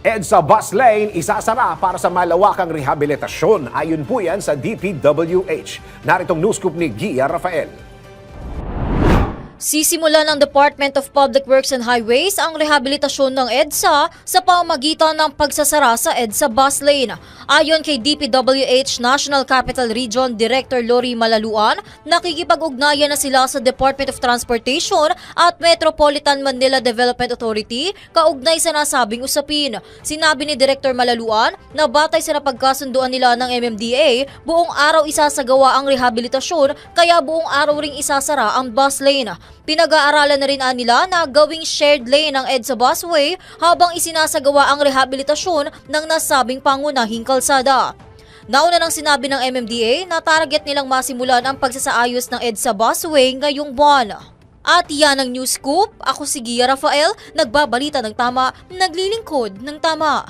EDSA bus lane isasara para sa malawakang rehabilitasyon. Ayon po yan sa DPWH. Naritong news scoop ni Gia Rafael. Sisimula ng Department of Public Works and Highways ang rehabilitasyon ng EDSA sa pamamagitan ng pagsasara sa EDSA bus lane. Ayon kay DPWH National Capital Region Director Lori Malaluan, nakikipag-ugnayan na sila sa Department of Transportation at Metropolitan Manila Development Authority kaugnay sa nasabing usapin. Sinabi ni Director Malaluan na batay sa napagkasunduan nila ng MMDA, buong araw isasagawa ang rehabilitasyon kaya buong araw ring isasara ang bus lane. Pinag-aaralan na rin nila na gawing shared lane ang EDSA busway habang isinasagawa ang rehabilitasyon ng nasabing pangunahing kalsada. Nauna nang sinabi ng MMDA na target nilang masimulan ang pagsasaayos ng EDSA busway ngayong buwan. At yan ang news scoop. Ako si Gia Rafael, nagbabalita ng tama, naglilingkod ng tama.